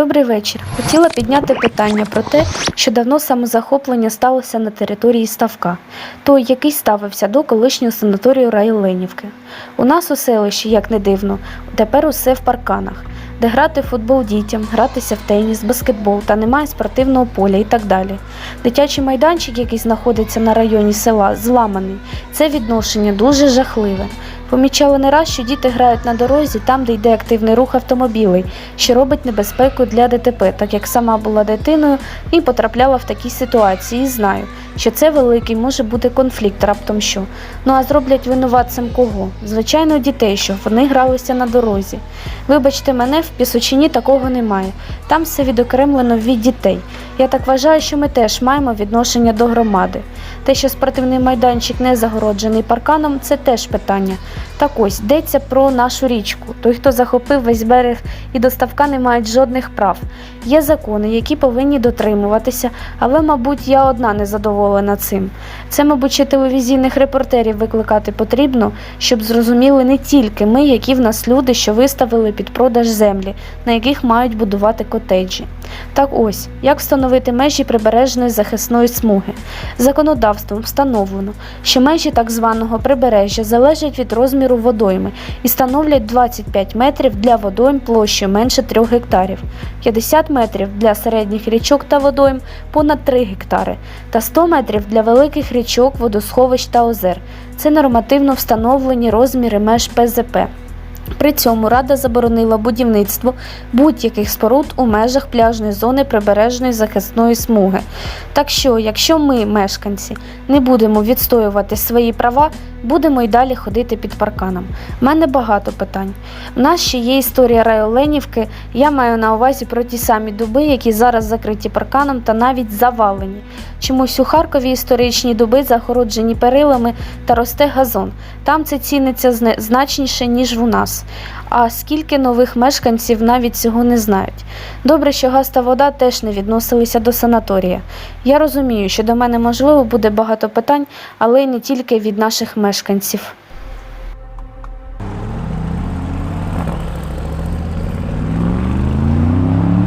Добрий вечір. Хотіла підняти питання про те, що давно самозахоплення сталося на території ставка, той, який ставився до колишнього санаторію Райленівки. У нас у селищі, як не дивно, тепер усе в парканах, де грати в футбол дітям, гратися в теніс, баскетбол та немає спортивного поля і так далі. Дитячий майданчик, який знаходиться на районі села, зламаний. Це відношення дуже жахливе. Помічали не раз, що діти грають на дорозі там, де йде активний рух автомобілей, що робить небезпеку для ДТП, так як сама була дитиною і потрапляла в такі ситуації. Знаю, що це великий може бути конфлікт раптом що. Ну а зроблять винуватцем кого? Звичайно, дітей, що вони гралися на дорозі. Вибачте мене, в Пісочині такого немає. Там все відокремлено від дітей. Я так вважаю, що ми теж маємо відношення до громади. Те, що спортивний майданчик не загороджений парканом, це теж питання. Так ось йдеться про нашу річку. Той, хто захопив весь берег і до ставка не мають жодних прав. Є закони, які повинні дотримуватися, але, мабуть, я одна не задоволена цим. Це, мабуть, ще телевізійних репортерів викликати потрібно, щоб зрозуміли не тільки ми, які в нас люди, що виставили під продаж землі, на яких мають будувати котеджі. Так ось, як встановити межі прибережної захисної смуги. Законодавством встановлено, що межі так званого прибережжя залежать від розміру водойми і становлять 25 метрів для водойм площею менше 3 гектарів, 50 метрів для середніх річок та водойм понад 3 гектари та 100 метрів для великих річок, водосховищ та озер. Це нормативно встановлені розміри меж ПЗП. При цьому Рада заборонила будівництво будь-яких споруд у межах пляжної зони прибережної захисної смуги. Так що, якщо ми, мешканці, не будемо відстоювати свої права, будемо й далі ходити під парканом. У мене багато питань. У нас ще є історія Райоленівки. Я маю на увазі про ті самі дуби, які зараз закриті парканом та навіть завалені. Чомусь у Харкові історичні дуби загороджені перилами та росте газон. Там це ціниться значніше, ніж у нас. А скільки нових мешканців навіть цього не знають. Добре, що газ та вода теж не відносилися до санаторія. Я розумію, що до мене можливо буде багато питань, але й не тільки від наших мешканців.